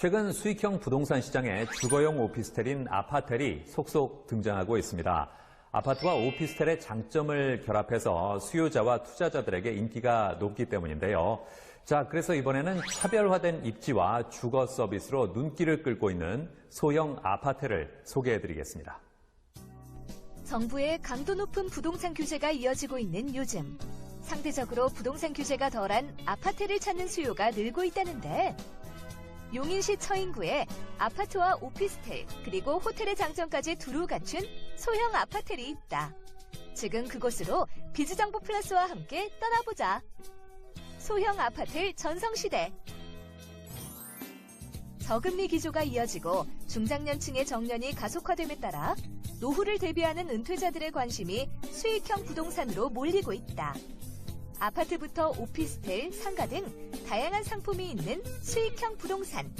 최근 수익형 부동산 시장에 주거용 오피스텔인 아파텔이 속속 등장하고 있습니다. 아파트와 오피스텔의 장점을 결합해서 수요자와 투자자들에게 인기가 높기 때문인데요. 자, 그래서 이번에는 차별화된 입지와 주거 서비스로 눈길을 끌고 있는 소형 아파트를 소개해 드리겠습니다. 정부의 강도 높은 부동산 규제가 이어지고 있는 요즘 상대적으로 부동산 규제가 덜한 아파트를 찾는 수요가 늘고 있다는데 용인시 처인구에 아파트와 오피스텔 그리고 호텔의 장점까지 두루 갖춘 소형 아파텔이 있다. 지금 그곳으로 비즈정보 플러스와 함께 떠나보자. 소형 아파트 전성시대 저금리 기조가 이어지고 중장년층의 정년이 가속화됨에 따라 노후를 대비하는 은퇴자들의 관심이 수익형 부동산으로 몰리고 있다. 아파트부터 오피스텔, 상가 등 다양한 상품이 있는 수익형 부동산.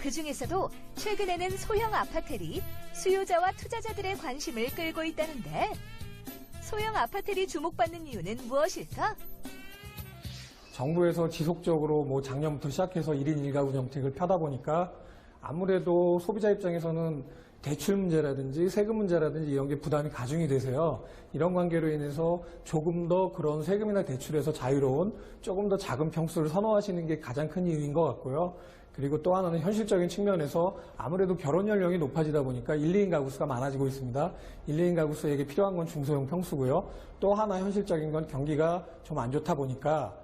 그 중에서도 최근에는 소형 아파텔이 수요자와 투자자들의 관심을 끌고 있다는데 소형 아파텔이 주목받는 이유는 무엇일까? 정부에서 지속적으로 뭐 작년부터 시작해서 1인 1가구 정책을 펴다 보니까 아무래도 소비자 입장에서는 대출 문제라든지 세금 문제라든지 이런 게 부담이 가중이 되세요. 이런 관계로 인해서 조금 더 그런 세금이나 대출에서 자유로운 조금 더 작은 평수를 선호하시는 게 가장 큰 이유인 것 같고요. 그리고 또 하나는 현실적인 측면에서 아무래도 결혼 연령이 높아지다 보니까 1, 2인 가구 수가 많아지고 있습니다. 1, 2인 가구 수에게 필요한 건 중소형 평수고요. 또 하나 현실적인 건 경기가 좀 안 좋다 보니까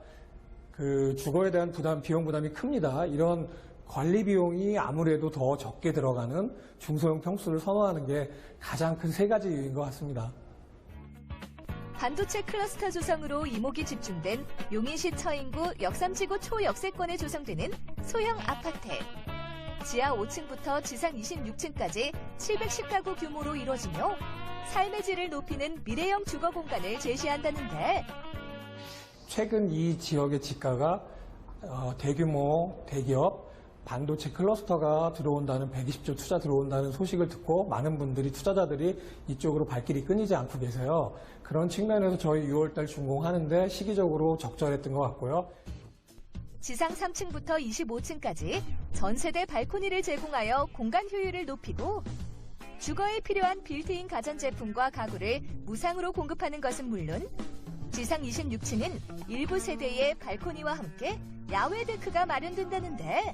그 주거에 대한 부담, 비용 부담이 큽니다. 이런 관리 비용이 아무래도 더 적게 들어가는 중소형 평수를 선호하는 게 가장 큰 세 가지 이유인 것 같습니다. 반도체 클러스터 조성으로 이목이 집중된 용인시 처인구 역삼지구 초역세권에 조성되는 소형 아파트. 지하 5층부터 지상 26층까지 710가구 규모로 이루어지며 삶의 질을 높이는 미래형 주거 공간을 제시한다는데 최근 이 지역의 집가가 어, 대규모 대기업 반도체 클러스터가 들어온다는 120조 투자 들어온다는 소식을 듣고 많은 분들이 투자자들이 이쪽으로 발길이 끊이지 않고 계세요. 그런 측면에서 저희 6월달 준공하는데 시기적으로 적절했던 것 같고요. 지상 3층부터 25층까지 전 세대 발코니를 제공하여 공간 효율을 높이고 주거에 필요한 빌트인 가전제품과 가구를 무상으로 공급하는 것은 물론 지상 26층은 일부 세대의 발코니와 함께 야외 데크가 마련된다는데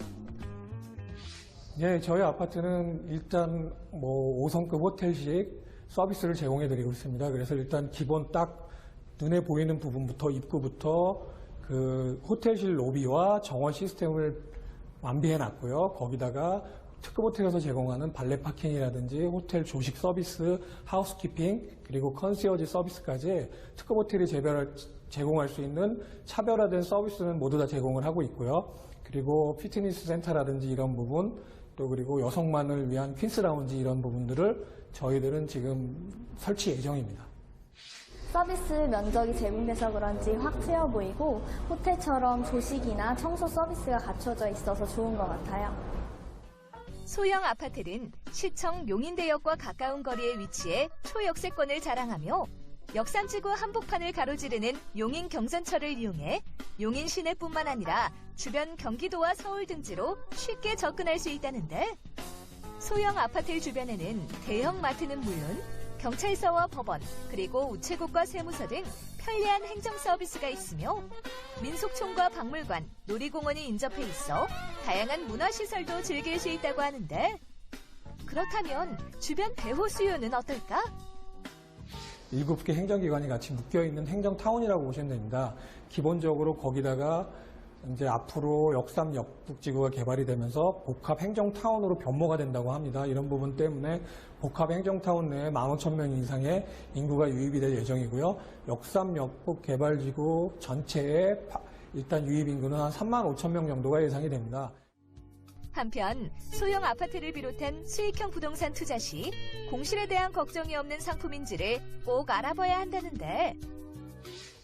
예, 저희 아파트는 일단 뭐 5성급 호텔식 서비스를 제공해 드리고 있습니다. 그래서 일단 기본 딱 눈에 보이는 부분부터 입구부터 그 호텔실 로비와 정원 시스템을 완비해 놨고요. 거기다가 특급 호텔에서 제공하는 발레 파킹이라든지 호텔 조식 서비스, 하우스키핑, 그리고 컨시어지 서비스까지 특급 호텔이 제별할, 제공할 수 있는 차별화된 서비스는 모두 다 제공을 하고 있고요. 그리고 피트니스 센터라든지 이런 부분, 또 그리고 여성만을 위한 퀸스 라운지 이런 부분들을 저희들은 지금 설치 예정입니다. 서비스 면적이 제공돼서 그런지 확 트여 보이고 호텔처럼 조식이나 청소 서비스가 갖춰져 있어서 좋은 것 같아요. 소형 아파트는 시청 용인대역과 가까운 거리에 위치해 초역세권을 자랑하며 역삼지구 한복판을 가로지르는 용인 경전철을 이용해 용인 시내뿐만 아니라 주변 경기도와 서울 등지로 쉽게 접근할 수 있다는데 소형 아파트 주변에는 대형 마트는 물론 경찰서와 법원 그리고 우체국과 세무서 등 편리한 행정 서비스가 있으며 민속촌과 박물관, 놀이공원이 인접해 있어 다양한 문화시설도 즐길 수 있다고 하는데 그렇다면 주변 배호 수요는 어떨까? 일곱 개 행정기관이 같이 묶여있는 행정타운이라고 보시면 됩니다. 기본적으로 거기다가 이제 앞으로 역삼 역북지구가 개발이 되면서 복합 행정타운으로 변모가 된다고 합니다. 이런 부분 때문에 복합 행정타운 내에 15,000명 이상의 인구가 유입이 될 예정이고요. 역삼 역북 개발지구 전체의 파- 일단 유입 인구는 한 3만 5천 명 정도가 예상이 됩니다. 한편 소형 아파트를 비롯한 수익형 부동산 투자 시 공실에 대한 걱정이 없는 상품인지를 꼭 알아봐야 한다는데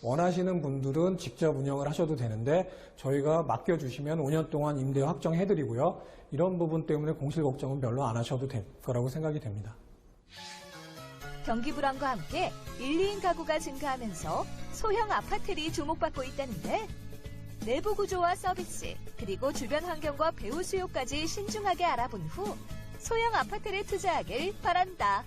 원하시는 분들은 직접 운영을 하셔도 되는데 저희가 맡겨주시면 5년 동안 임대 확정해드리고요. 이런 부분 때문에 공실 걱정은 별로 안 하셔도 될 거라고 생각이 됩니다. 경기 불황과 함께 1, 2인 가구가 증가하면서 소형 아파트들이 주목받고 있다는데 내부 구조와 서비스, 그리고 주변 환경과 배우 수요까지 신중하게 알아본 후 소형 아파트를 투자하길 바란다.